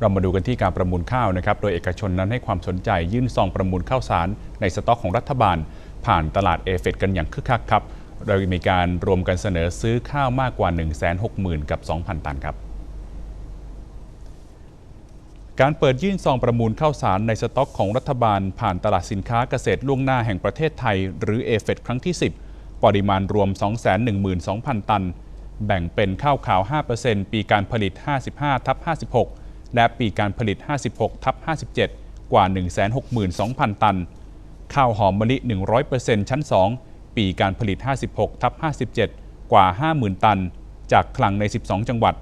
เรามาดูกันที่การประมูลข้าวนะครับ โดยเอกชนนั้นให้ความสนใจยื่นซองประมูลข้าวสาร ในสต็อกของรัฐบาล ผ่านตลาดเอเฟกันอย่างคึกคักครับ โดยมีการรวมกันเสนอซื้อข้าวมากกว่า 160,000 กับ 2,000 ตันครับการเปิดยื่นซองประมูลข้าวสารในสต็อกของรัฐบาล ผ่านตลาดสินค้าเกษตรล่วงหน้าแห่งประเทศไทย หรือเอเฟครั้งที่ 10 ปริมาณรวม 212,000 ตัน แบ่งเป็นข้าวขาว 5%ปีการผลิต 55ทับ56 และปีการผลิต 56ทับ57 กว่า 162,000 ตัน ข้าวหอมมะลิ 100%ชั้น 2 ปีการผลิต 56ทับ57 กว่า 50,000 ตัน จากคลังใน 12 จังหวัด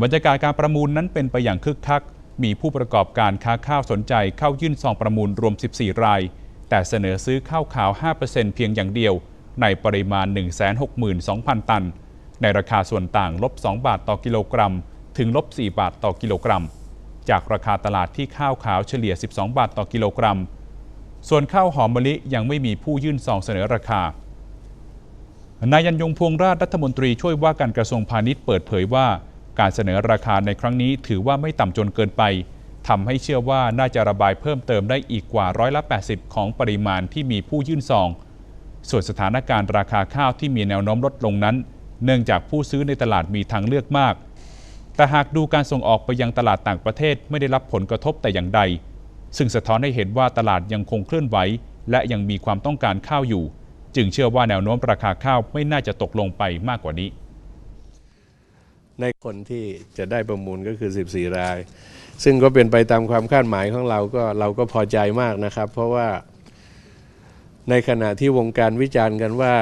บรรยากาศการประมูลนั้นเป็นไปอย่างคึกคัก มีผู้ประกอบการค้าข้าวสนใจเข้ายื่นซองประมูลรวม 14 ราย แต่เสนอซื้อข้าวขาว 5%เพียงอย่างเดียว ในปริมาณ 162,000 ตัน ในราคาส่วนต่างลบ 2 บาทต่อกิโลกรัม ถึงลบ 4 บาทต่อกิโลกรัม จากราคาตลาดที่ข้าวขาวเฉลี่ย 12 บาทต่อกิโลกรัม ส่วนข้าวหอมมะลิยังไม่มีผู้ยื่นซองเสนอราคานายยันยงพวงราชรัฐมนตรีช่วยว่าการกระทรวงพาณิชย์เปิดเผยว่า การเสนอราคาในครั้งนี้ถือว่าไม่ต่ำจนเกินไปทำให้เชื่อว่าน่าจะระบายเพิ่มเติมได้อีกกว่าร้อยละ 80 ของปริมาณที่มีผู้ยื่นซอง ส่วนสถานการณ์ราคาข้าวที่มีแนวโน้มลดลงนั้น เนื่องจากผู้ซื้อในตลาดมีทางเลือกมาก แต่หากดูการส่งออกไปยังตลาดต่างประเทศไม่ได้รับผลกระทบแต่อย่างใด ซึ่งสะท้อนให้เห็นว่าตลาดยังคงเคลื่อนไหวและยังมีความต้องการข้าวอยู่ จึงเชื่อว่าแนวโน้มราคาข้าวไม่น่าจะตกลงไปมากกว่านี้ ในคนที่จะได้ประมูลก็คือ 14 ราย ซึ่งก็เป็นไปตามความคาดหมายของเราก็เราก็พอใจมากนะครับ เพราะว่าในขณะที่วงการวิจารณ์กันว่า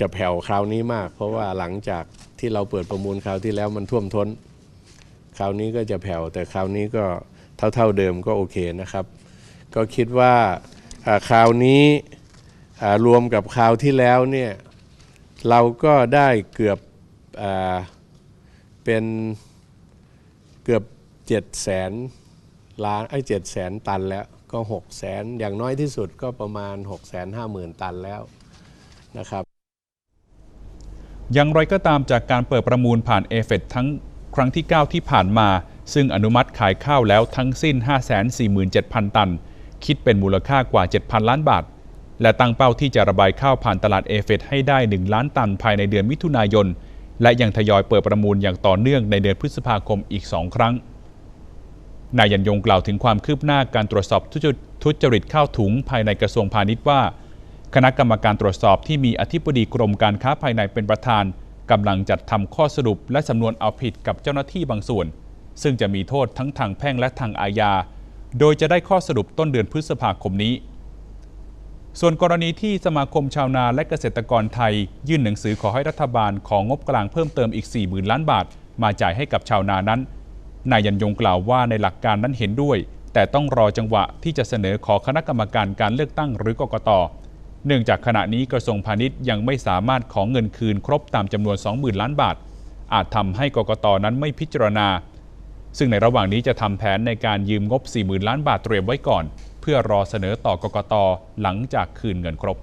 จะแผ่วคราวนี้มาก เพราะว่าหลังจากที่เราเปิดประมูลคราวที่แล้วมันท่วมท้น คราวนี้ก็จะแผ่วแต่คราวนี้ก็เท่าๆเดิมก็โอเคนะครับ ก็คิดว่าคราวนี้รวมกับคราวที่แล้วเนี่ยเราก็ได้เกือบอเป็นเกือบ7 0 0แสนล้านไอ้เจ็ดแสนตันแล้วก็6 0แสนอย่างน้อยที่สุดก็ประมาณ 6 5 0 0 0 0 ตันแล้ว นะครับ อย่างไรก็ตามจากการเปิดประมูลผ่านเอเฟทั้งครั้งที่ 9 ที่ผ่านมา ซึ่งอนุมัติขายข้าวแล้วทั้งสิ้น 547,000 ตัน คิดเป็นมูลค่ากว่า 7,000 ล้านบาท และตั้งเป้าที่จะระบายข้าวผ่านตลาดเอเฟให้ได้ 1 ล้านตันภายในเดือนมิถุนายน และยังทยอยเปิดประมูลอย่างต่อเนื่องในเดือนพฤษภาคมอีก 2 ครั้ง นายยันยงกล่าวถึงความคืบหน้าการตรวจสอบทุจริตข้าวถุงภายในกระทรวงพาณิชย์ว่า คณะกรรมการตรวจสอบที่มีอธิบดีกรมการค้าภายในเป็นประธานกำลังจัดทำข้อสรุปและสำนวนเอาผิดกับเจ้าหน้าที่บางส่วน ซึ่งจะมีโทษทั้งทางแพ่งและทางอาญา โดยจะได้ข้อสรุปต้นเดือนพฤษภาคมนี้ ส่วนกรณีที่สมาคมชาวนาและเกษตรกรไทย ยื่นหนังสือขอให้รัฐบาลของงบกลางเพิ่มเติมอีก 40,000 ล้านบาท มาจ่ายให้กับชาวนานั้น นายยันยงกล่าวว่าในหลักการนั้นเห็นด้วย แต่ต้องรอจังหวะที่จะเสนอขอคณะกรรมการการเลือกตั้งหรือกกต เนื่องจากขณะนี้กระทรวงพาณิชย์ยังไม่สามารถของเงินคืนครบตามจำนวน 20,000 ล้านบาท อาจทำให้กกตนั้นไม่พิจารณา ซึ่งในระหว่างนี้จะทำแผนในการยืมงบ 40,000 ล้านบาทเตรียมไว้ก่อน เพื่อรอเสนอต่อกกตหลังจากคืนเงินครบ